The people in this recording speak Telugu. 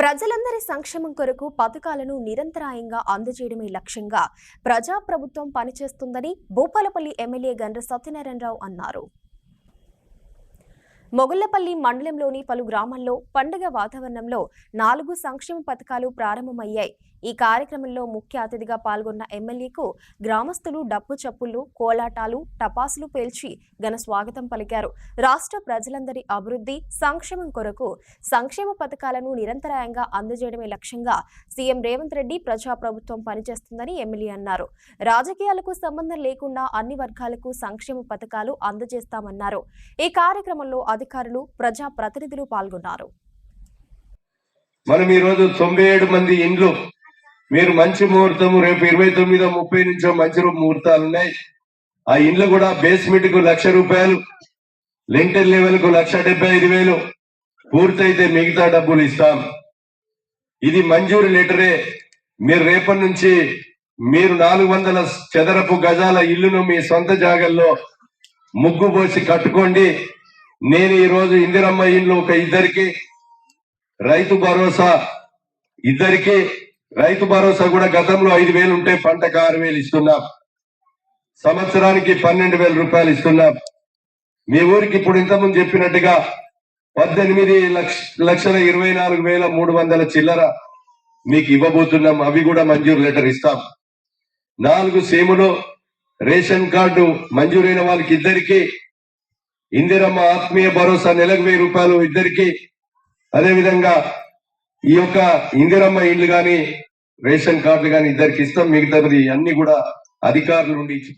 ప్రజలందరి సంక్షేమం కొరకు పథకాలను నిరంతరాయంగా అందజేయడమే లక్ష్యంగా ప్రజాప్రభుత్వం పనిచేస్తుందని భూపాలపల్లి ఎమ్మెల్యే గండ్ర సత్యనారాయణరావు అన్నారు. మొగుళ్ళపల్లి మండలంలోని పలు గ్రామాల్లో పండుగ వాతావరణంలో నాలుగు సంక్షేమ పథకాలు ప్రారంభమయ్యాయి. ఈ కార్యక్రమంలో ముఖ్య అతిథిగా పాల్గొన్న ఎమ్మెల్యేకు గ్రామస్తులు డప్పు చప్పుళ్ళు కోలాటాలు టపాసులు పేల్చి ఘన స్వాగతం పలికారు. రాష్ట్ర ప్రజలందరి అభివృద్ధి సంక్షేమం కొరకు సంక్షేమ పథకాలను నిరంతరాయంగా అందజేయడమే లక్ష్యంగా సీఎం రేవంత్ రెడ్డి ప్రజాప్రభుత్వం పనిచేస్తుందని ఎమ్మెల్యే అన్నారు. రాజకీయాలకు సంబంధం లేకుండా అన్ని వర్గాలకు సంక్షేమ పథకాలు అందజేస్తామన్నారు. ఈ కార్యక్రమంలో అధికారులు ప్రజా ప్రతినిధులు పాల్గొన్నారు. మనం ఈ రోజు తొంభై ఏడు మంది ఇండ్లు మీరు మంచి ముహూర్తం రేపు ఇరవై తొమ్మిదో ముప్పై నుంచో మంచి ముహూర్తాలు ఉన్నాయి. ఆ ఇండ్లు కూడా బేస్మెంట్కు లక్ష రూపాయలు లింటర్ లెవెల్కు లక్ష డెబ్బై ఐదు వేలు. పూర్తయితే మిగతా డబ్బులు ఇస్తాం. ఇది మంజూరు లెటరే. మీరు రేపటి నుంచి మీరు నాలుగు వందల చదరపు గజాల ఇల్లును మీ సొంత జాగల్లో ముగ్గు పోసి కట్టుకోండి. నేను ఈరోజు ఇందిరమ్మ ఇండ్లు ఒక ఇద్దరికి రైతు భరోసా ఇద్దరికి రైతు భరోసా కూడా గతంలో ఐదు వేలు ఉంటే పంటకు ఆరు వేలు ఇస్తున్నాం. సంవత్సరానికి పన్నెండు వేల రూపాయలు ఇస్తున్నాం. మీ ఊరికి ఇప్పుడు ఇంతకుముందు చెప్పినట్టుగా పద్దెనిమిది లక్ష లక్షల ఇరవై నాలుగు వేల మూడు వందల చిల్లర మీకు ఇవ్వబోతున్నాం. అవి కూడా మంజూరు లెటర్ ఇస్తాం. నాలుగు సీములు రేషన్ కార్డు మంజూరైన వాళ్ళకి ఇద్దరికి ఇందిరమ్మ ఆత్మీయ భరోసా నెలకు వెయ్యి రూపాయలు ఇద్దరికి. అదే విధంగా ఈ యొక్క ఇందిరమ్మ ఇండ్లు కానీ రేషన్ కార్డులు కానీ ఇద్దరికి ఇస్తాం. మిగతాది అన్ని కూడా అధికారుల నుండి ఇచ్చి